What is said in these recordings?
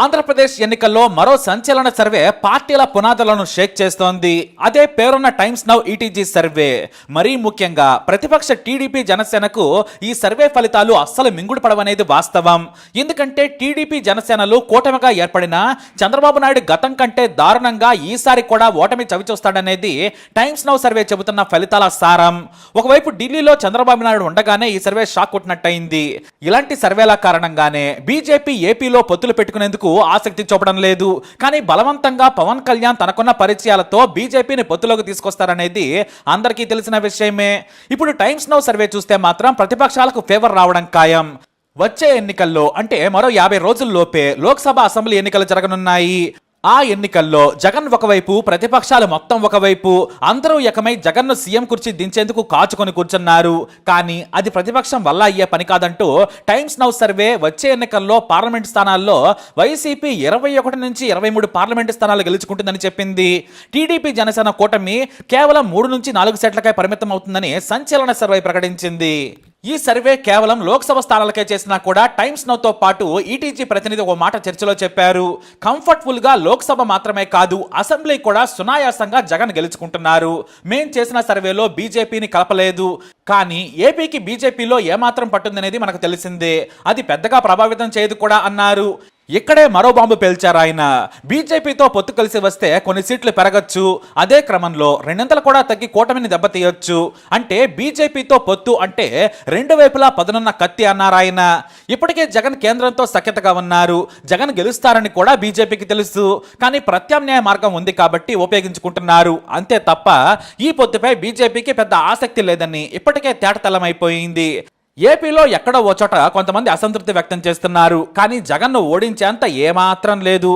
ఆంధ్రప్రదేశ్ ఎన్నికల్లో మరో సంచలన సర్వే పార్టీల పునాదులను షేక్ చేస్తోంది. అదే పేరున్న టైమ్స్ నౌ ఈటీజీ సర్వే. మరీ ముఖ్యంగా ప్రతిపక్ష టీడీపీ జనసేనకు ఈ సర్వే ఫలితాలు అస్సలు మింగుడు పడవనేది వాస్తవం. ఎందుకంటే టీడీపీ జనసేనలు కూటమిగా ఏర్పడిన చంద్రబాబు నాయుడు గతం కంటే దారుణంగా ఈసారి కూడా ఓటమి చవిచూస్తాడనేది టైమ్స్ నౌ సర్వే చెబుతున్న ఫలితాల సారం. ఒకవైపు ఢిల్లీలో చంద్రబాబు నాయుడు ఉండగానే ఈ సర్వే షాక్ కొట్టినట్టయింది. ఇలాంటి సర్వేల కారణంగానే బీజేపీ ఏపీలో పొత్తులు పెట్టుకునేందుకు ఆసక్తి చూపడం లేదు. కానీ బలవంతంగా పవన్ కళ్యాణ్ తనకున్న పరిచయాలతో బీజేపీని పొత్తులోకి తీసుకొస్తారనేది అందరికీ తెలిసిన విషయమే. ఇప్పుడు టైమ్స్ నౌ సర్వే చూస్తే మాత్రం ప్రతిపక్షాలకు ఫేవర్ రావడం ఖాయం. వచ్చే ఎన్నికల్లో అంటే మరో యాభై రోజుల్లోపే లోక్సభ అసెంబ్లీ ఎన్నికలు జరగనున్నాయి. ఆ ఎన్నికల్లో జగన్ ఒకవైపు ప్రతిపక్షాలు మొత్తం ఒకవైపు అందరూ ఏకమై జగన్ను సీఎం కుర్చీ దించేందుకు కాచుకొని కూర్చున్నారు. కానీ అది ప్రతిపక్షం వల్ల అయ్యే పని కాదంటూ టైమ్స్ నౌ సర్వే వచ్చే ఎన్నికల్లో పార్లమెంట్ స్థానాల్లో వైసీపీ ఇరవై ఒకటి నుంచి ఇరవై మూడు పార్లమెంటు స్థానాలు గెలుచుకుంటుందని చెప్పింది. టీడీపీ జనసేన కూటమి కేవలం మూడు నుంచి నాలుగు సెట్లకే పరిమితం అవుతుందని సంచలన సర్వే ప్రకటించింది. ఈ సర్వే కేవలం లోక్సభ స్థానాలకే చేసినా కూడా టైమ్స్ నౌతో పాటు ఈటీజీ ప్రతినిధి ఒక మాట చర్చలో చెప్పారు. కంఫర్టబుల్గా లోక్సభ మాత్రమే కాదు అసెంబ్లీ కూడా సునాయాసంగా జగన్ గెలుచుకుంటున్నారు. మేం చేసిన సర్వేలో బీజేపీని కలపలేదు. కానీ ఏపీకి బీజేపీలో ఏమాత్రం పట్టుందనేది మనకు తెలిసిందే. అది పెద్దగా ప్రభావితం చేయదు కూడా అన్నారు. ఇక్కడే మరో బాంబు పేల్చారు ఆయన. బీజేపీతో పొత్తు కలిసి వస్తే కొన్ని సీట్లు పెరగచ్చు. అదే క్రమంలో రెండింతలు కూడా తగ్గి కూటమిని దెబ్బతీయొచ్చు. అంటే బీజేపీతో పొత్తు అంటే రెండు వైపులా పదునున్న కత్తి అన్నారు ఆయన. ఇప్పటికే జగన్ కేంద్రంతో సఖ్యతగా ఉన్నారు. జగన్ గెలుస్తారని కూడా బీజేపీకి తెలుసు. కానీ ప్రత్యామ్నాయ మార్గం ఉంది కాబట్టి ఉపయోగించుకుంటున్నారు. అంతే తప్ప ఈ పొత్తుపై బీజేపీకి పెద్ద ఆసక్తి లేదని ఇప్పటికే తేటతలమైపోయింది ఏపీలో ఎక్కడో ఓ చోట కొంతమంది అసంతృప్తి వ్యక్తం చేస్తున్నారు కానీ జగన్ను ఓడించేంత ఏమాత్రం లేదు.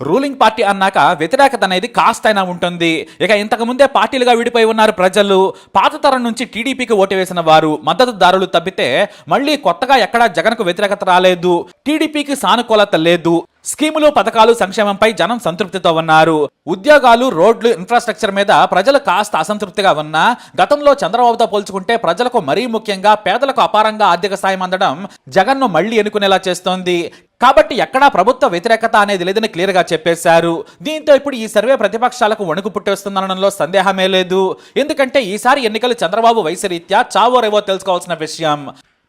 రూలింగ్ పార్టీ అన్నాక వ్యతిరేకత అనేది కాస్తైనా ఉంటుంది. ఇక ఇంతకు ముందే పార్టీలుగా విడిపోయి ఉన్నారు ప్రజలు. పాత తరం నుంచి టీడీపీకి ఓటు వేసిన వారు మద్దతుదారులు తప్పితే మళ్ళీ కొత్తగా ఎక్కడా జగన్కు వ్యతిరేకత రాలేదు. టీడీపీకి సానుకూలత లేదు. స్కీములు పథకాలు సంక్షేమంపై జనం సంతృప్తితో ఉన్నారు. ఉద్యోగాలు రోడ్లు ఇన్ఫ్రాస్ట్రక్చర్ మీద ప్రజలు కాస్త అసంతృప్తిగా ఉన్నా గతంలో చంద్రబాబుతో పోల్చుకుంటే ప్రజలకు మరీ ముఖ్యంగా పేదలకు అపారంగా ఆర్థిక సాయం అందడం జగన్ను మళ్ళీ ఎన్నుకునేలా చేస్తోంది. కాబట్టి ఎక్కడా ప్రభుత్వ వ్యతిరేకత అనేది లేదని క్లియర్గా చెప్పేశారు. దీంతో ఇప్పుడు ఈ సర్వే ప్రతిపక్షాలకు వణుకు పుట్టేస్తుందనడంలో సందేహమే లేదు. ఎందుకంటే ఈసారి ఎన్నికలు చంద్రబాబు వయసు రీత్యా చావో రేవో తెలుసుకోవాల్సిన విషయం.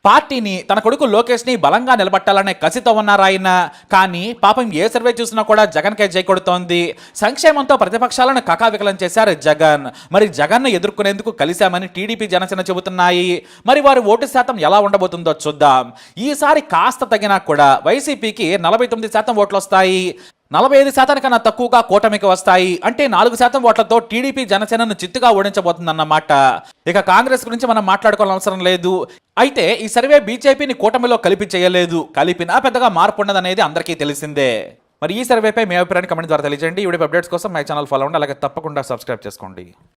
పార్టీని తన కొడుకు లోకేష్ని బలంగా నిలబట్టాలనే కసితో ఉన్నారు ఆయన? కానీ పాపం ఏ సర్వే చూసినా కూడా జగన్కే జై కొడుతోంది. సంక్షేమంతో ప్రతిపక్షాలను కకావికలం చేశారు జగన్. మరి జగన్ను ఎదుర్కొనేందుకు కలిశామని టీడీపీ జనసేన చెబుతున్నాయి. మరి వారి ఓటు శాతం ఎలా ఉండబోతుందో చూద్దాం. ఈసారి కాస్త తగినా కూడా వైసీపీకి నలభై తొమ్మిది శాతం ఓట్లు వస్తాయి నలభై ఐదు శాతానికన్నా తక్కువగా కూటమికి వస్తాయి అంటే నాలుగు శాతం ఓట్లతో టీడీపీ జనసేనను చిత్తుగా ఓడించబోతుందన్నమాట. ఇక కాంగ్రెస్ గురించి మనం మాట్లాడుకోవాల్సిన అవసరం లేదు. అయితే ఈ సర్వే బీజేపీని కూటమిలో కలిపి చేయలేదు. కలిపినా పెద్దగా మార్పు ఉండదనేది అందరికీ తెలిసిందే. మరి ఈ సర్వేపై మీ అభిప్రాయాన్ని కమెంట్ ద్వారా తెలియజేయండి. ఇవి అప్డేట్స్ కోసం మై ఛానల్ ఫాలో అవ్వండి. అలాగే తప్పకుండా సబ్స్క్రైబ్ చేసుకోండి.